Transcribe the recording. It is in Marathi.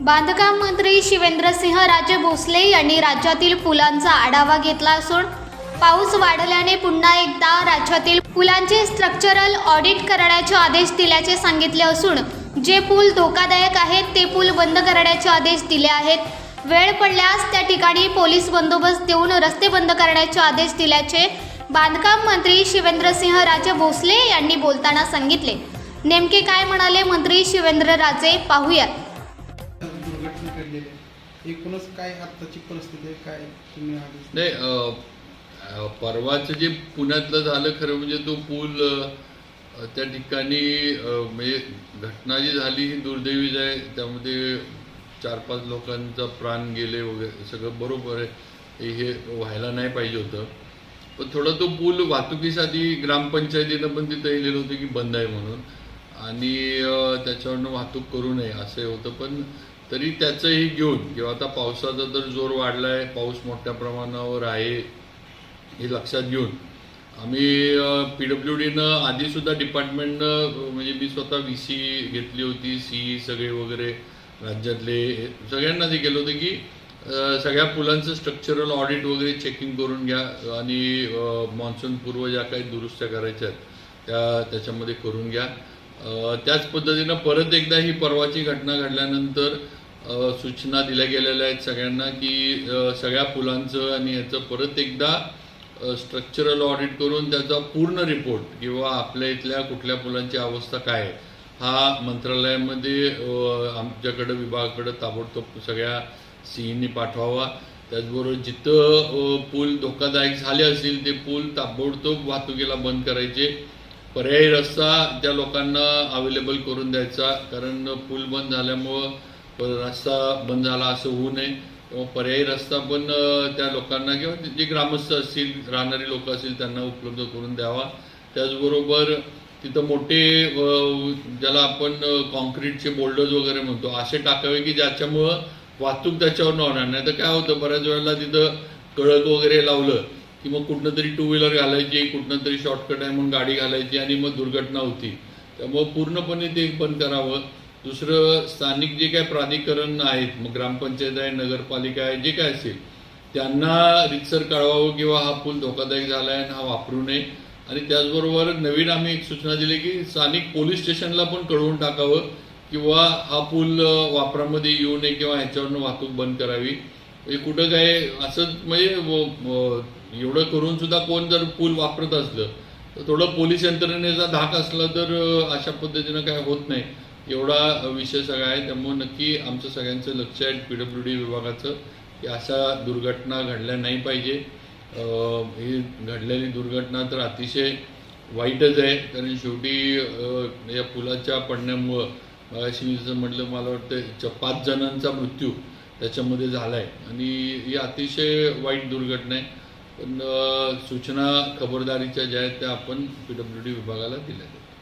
बांधकाम मंत्री शिवेंद्रसिंह राजे भोसले यांनी राज्यातील पुलांचा आढावा घेतला असून पाऊस वाढल्याने पुन्हा एकदा राज्यातील पुलांचे स्ट्रक्चरल ऑडिट करण्याचे आदेश दिल्याचे सांगितले असून जे पूल धोकादायक आहेत ते पूल बंद करण्याचे आदेश दिले आहेत. वेळ पडल्यास त्या ठिकाणी पोलीस बंदोबस्त देऊन रस्ते बंद करण्याचे आदेश दिल्याचे बांधकाम मंत्री शिवेंद्रसिंह राजे भोसले यांनी बोलताना सांगितले. नेमके काय म्हणाले मंत्री शिवेंद्र राजे? पाहूयात. दुर्घटना एकूणच काय आत्ताची परिस्थिती आहे काय तुम्ही नाही अ, परवाचं जे पुण्यातलं झालं खरं म्हणजे तो पूल अ, त्या ठिकाणी अ, म्हणजे घटना जी झाली ही दुर्दैवीच आहे. त्यामध्ये चार पाच लोकांचा प्राण गेले वगैरे सगळं बरोबर आहे. हे- हे व्हायला नाही पाहिजे होतं. पण थोडा तो पूल वाहतुकीसाठी ग्रामपंचायतीनं पण तिथं लिहिलं होतं की बंद आहे म्हणून. आणि अ, त्याच्यावरनं वाहतूक करू नये असं होतं. पण तरी त्याचंही घेऊन किंवा आता पावसाचा तर जोर वाढला आहे पाऊस मोठ्या प्रमाणावर आहे हे लक्षात घेऊन. आम्ही पी डब्ल्यू डीनं आधीसुद्धा डिपार्टमेंटनं म्हणजे मी स्वतः व्ही सी घेतली होती सी सगळे वगैरे राज्यातले सगळ्यांना ते केलं होतं की सगळ्या पुलांचं स्ट्रक्चरल ऑडिट वगैरे चेकिंग करून घ्या आणि मान्सूनपूर्व ज्या काही दुरुस्त्या करायच्या आहेत त्या त्याच्यामध्ये करून घ्या. त्याच पद्धतीनं परत एकदा ही परवाची घटना घडल्यानंतर सूचना दिल्या गेलेल्या आहेत सगळ्यांना की सगळ्या पुलांचं आणि याचं परत एकदा स्ट्रक्चरल ऑडिट करून त्याचा पूर्ण रिपोर्ट किंवा आपल्या इथल्या कुठल्या पुलांची अवस्था काय आहे हा मंत्रालयामध्ये आमच्याकडं विभागाकडं ताबडतोब सगळ्या सीईंनी पाठवावा. त्याचबरोबर जिथं पूल धोकादायक झाले असतील ते पूल ताबडतोब वाहतुकीला बंद करायचे. पर्यायी रस्ता त्या लोकांना अवेलेबल करून द्यायचा. कारण पूल बंद झाल्यामुळं रस्ता बंद झाला असं होऊ नये. किंवा पर्यायी रस्ता पण त्या लोकांना किंवा जे ग्रामस्थ असतील राहणारी लोक असतील त्यांना उपलब्ध करून द्यावा. त्याचबरोबर तिथं मोठे ज्याला आपण कॉन्क्रीटचे बोल्डर्स वगैरे म्हणतो असे टाकावे की ज्याच्यामुळं वाहतूक त्याच्यावर न होणार. नाही तर काय होतं बऱ्याच वेळेला तिथं कळक वगैरे लावलं की मग कुठनं तरी टू व्हीलर घालायची कुठनं तरी शॉर्टकट आहे म्हणून गाडी घालायची आणि मग दुर्घटना होती. त्यामुळं पूर्णपणे ते बंद करावं. दुसरं स्थानिक जे काय प्राधिकरण आहेत मग ग्रामपंचायत आहे नगरपालिका आहे जे काय असेल त्यांना रितसर कळवावं किंवा हा पूल धोकादायक झाला आहे आणि हा वापरू नये. आणि त्याचबरोबर नवीन आम्ही एक सूचना दिली की स्थानिक पोलीस स्टेशनला पण कळवून टाकावं किंवा हा पूल वापरामध्ये येऊ नये किंवा ह्याच्यावरनं वाहतूक बंद करावी. म्हणजे कुठं काय असं म्हणजे व- एवढं करून सुद्धा कोण जर पूल वापरत असलं तर थोडं पोलीस यंत्रणेचा धाक असला तर अशा पद्धतीनं काय होत नाही. एवढा विषय सगळा आहे. त्यामुळे नक्की आमचं सगळ्यांचं लक्ष आहे पी डब्ल्यू डी विभागाचं की अशा दुर्घटना घडल्या नाही पाहिजे. ही घडलेली दुर्घटना तर अतिशय वाईटच आहे. कारण शेवटी या पुलाच्या पडण्यामुळं मगाशी जसं म्हटलं मला वाटतं च- पाच जणांचा मृत्यू. त्याच्यामध्ये झाला आहे आणि ही अतिशय वाईट दुर्घटना आहे पण सूचना खबरदारीच्या ज्या आहेत त्या आपण पी डब्ल्यू डी विभागाला दिल्या आहेत.